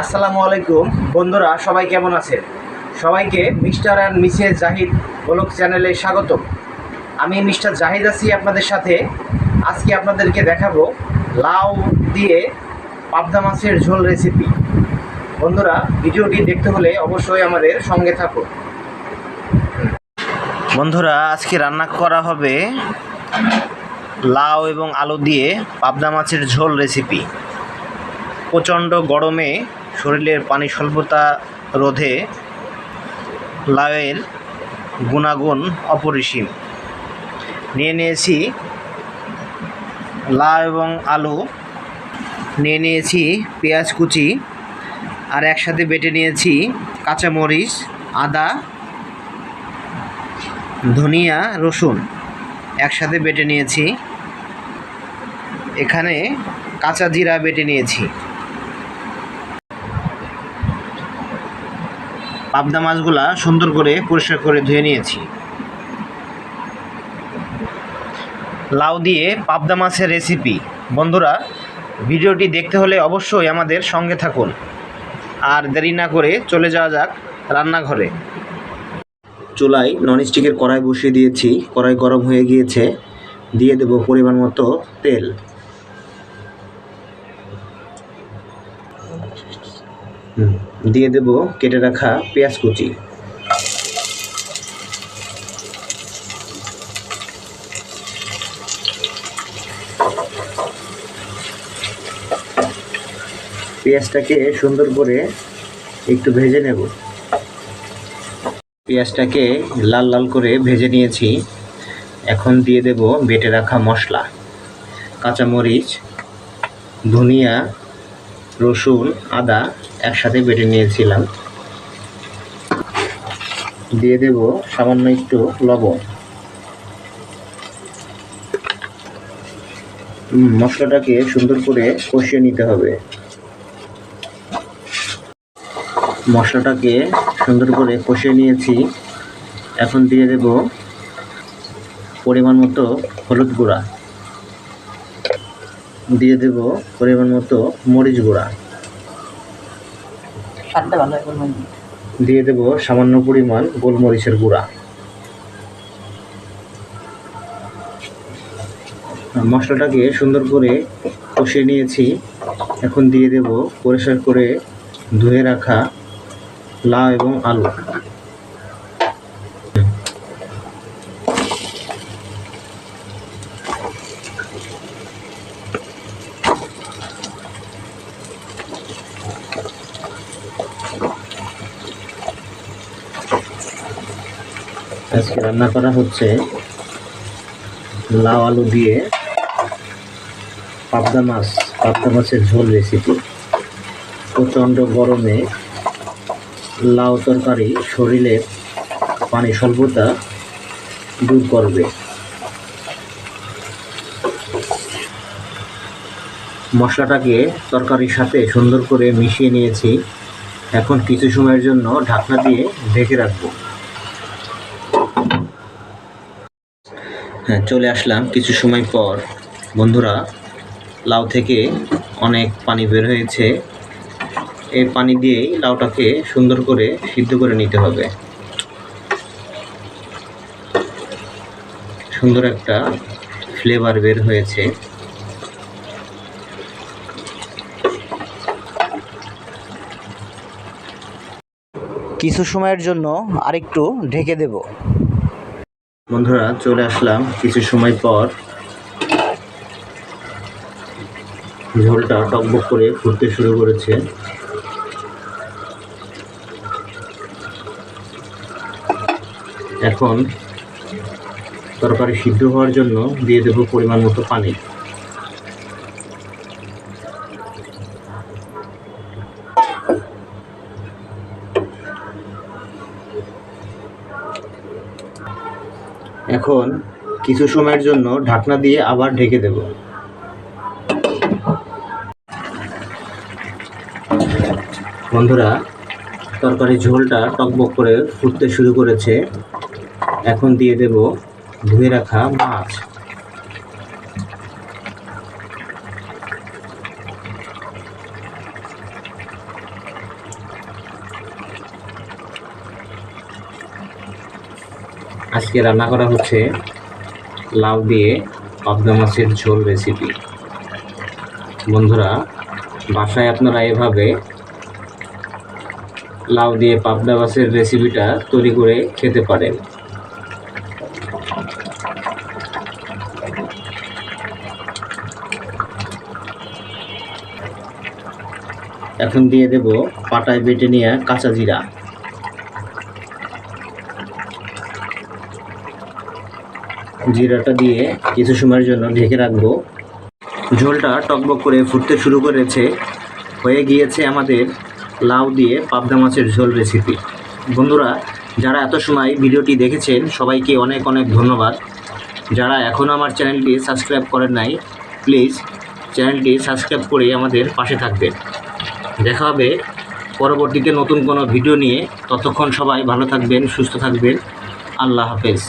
আসসালামু আলাইকুম। বন্ধুরা, সবাই কেমন আছেন? সবাইকে mister and missus Zahid blog চ্যানেলে স্বাগত আমি মিস্টার জাহিদ আছি আপনাদের সাথে। আজকে আপনাদেরকে দেখাবো লাউ দিয়ে পাবদা মাছের ঝোল রেসিপি বন্ধুরা, ভিডিওটি দেখতে হলে অবশ্যই আমাদের সঙ্গে থাকুন। বন্ধুরা, আজকে রান্না করা হবে লাউ এবং আলু দিয়ে পাবদা মাছের ঝোল রেসিপি প্রচণ্ড গরমে শরীরের পানি স্বল্পতা রোধে লাউয়ের গুণাগুণ অপরিসীম। নিয়ে নিয়েছি লাউ এবং আলু, নিয়ে নিয়েছি পেঁয়াজ কুচি, আর একসাথে বেটে নিয়েছি কাঁচামরিচ, আদা, ধনিয়া, রসুন। একসাথে বেটে নিয়েছি। এখানে কাঁচা জিরা বেটে নিয়েছি। পাবদা মাছগুলা সুন্দর করে পরিষ্কার করে ধুয়ে নিয়েছি। লাউ দিয়ে পাবদা মাছের রেসিপি বন্ধুরা ভিডিওটি দেখতে হলে অবশ্যই আমাদের সঙ্গে থাকুন। আর দেরি না করে চলে যাওয়া যাক রান্নাঘরে। চুলায় ননস্টিকের কড়াই বসিয়ে দিয়েছি। কড়াই গরম হয়ে গিয়েছে। দিয়ে দেব পরিমাণ মতো তেল। হুম, দিয়ে দেব কেটে রাখা পেঁয়াজ কুচি। পেঁয়াজটাকে সুন্দর করে একটু ভেজে নেব। পেঁয়াজটাকে লাল লাল করে ভেজে নিয়েছি। এখন দিয়ে দেব বেটে রাখা মশলা, কাঁচামরিচ, ধনিয়া রসুন, আদা একসাথে বেটে নিয়েছিলাম। দিয়ে দেব সামান্য একটু লবণ। মশলাটাকে সুন্দর করে কষিয়ে নিতে হবে। মশলাটাকে সুন্দর করে কষিয়ে নিয়েছি। এখন দিয়ে দেব পরিমাণ মতো হলুদ গুঁড়া। দিয়ে দেব পরিমাণ মতো মরিচ গুঁড়া। দিয়ে দেব সামান্য পরিমাণ গোলমরিচের গুঁড়া। মশলাটাকে সুন্দর করে কষিয়ে নিয়েছি। এখন দিয়ে দেব পরিষ্কার করে ধুয়ে রাখা লাউ এবং আলু। আজকে রান্না করা হচ্ছে লাউ আলু দিয়ে পাবদা মাছ, পাবদা মাছের ঝোল রেসিপি প্রচণ্ড গরমে লাউ তরকারি শরীরের পানি স্বল্পতা দূর করবে। মশলাটাকে তরকারির সাথে সুন্দর করে মিশিয়ে নিয়েছি। এখন কিছু সময়ের জন্য ঢাকনা দিয়ে ঢেকে রাখব। হ্যাঁ চলে আসলাম কিছু সময় পর। বন্ধুরা, লাউ থেকে অনেক পানি বের হয়েছে। এই পানি দিয়েই লাউটাকে সুন্দর করে সিদ্ধ করে নিতে হবে। সুন্দর একটা ফ্লেভার বের হয়েছে। কিছু সময়ের জন্য আরেকটু ঢেকে দেব। বন্ধুরা, চলে আসলাম কিছু সময় পর ঝোলটা টকবক করে ফুটতে শুরু করেছে। এখন তরকারি সিদ্ধ হওয়ার জন্য দিয়ে দেবো পরিমাণ মতো পানি। এখন কিছু সময়ের জন্য ঢাকনা দিয়ে আবার ঢেকে দেব। বন্ধুরা, তরকারি ঝোলটা টকবক করে ফুটতে শুরু করেছে। এখন দিয়ে দেব ধুয়ে রাখা মাছ। আজকে রান্না করা হচ্ছে লাউ দিয়ে পাবদা মাছের ঝোল রেসিপি বন্ধুরা, বাসায় আপনারা এভাবে লাউ দিয়ে পাবদা মাছের রেসিপিটা তৈরি করে খেতে পারেন। এখন দিয়ে দেব পাটায় বেটে নিয়ে কাঁচা জিরা। জিরাটা দিয়ে কিছু সময়ের জন্য ঢেকে রাখব। ঝোলটা টকবক করে ফুটতে শুরু করেছে। হয়ে গিয়েছে আমাদের লাউ দিয়ে পাবদা মাছের ঝোল রেসিপি বন্ধুরা, যারা এত সময় ভিডিওটি দেখেছেন, সবাইকে অনেক অনেক ধন্যবাদ। যারা এখনও আমার চ্যানেলটি সাবস্ক্রাইব করেন নাই, প্লিজ চ্যানেলটি সাবস্ক্রাইব করে আমাদের পাশে থাকবেন। দেখা হবে পরবর্তীতে নতুন কোনো ভিডিও নিয়ে। ততক্ষণ সবাই ভালো থাকবেন, সুস্থ থাকবেন। আল্লাহ হাফেজ।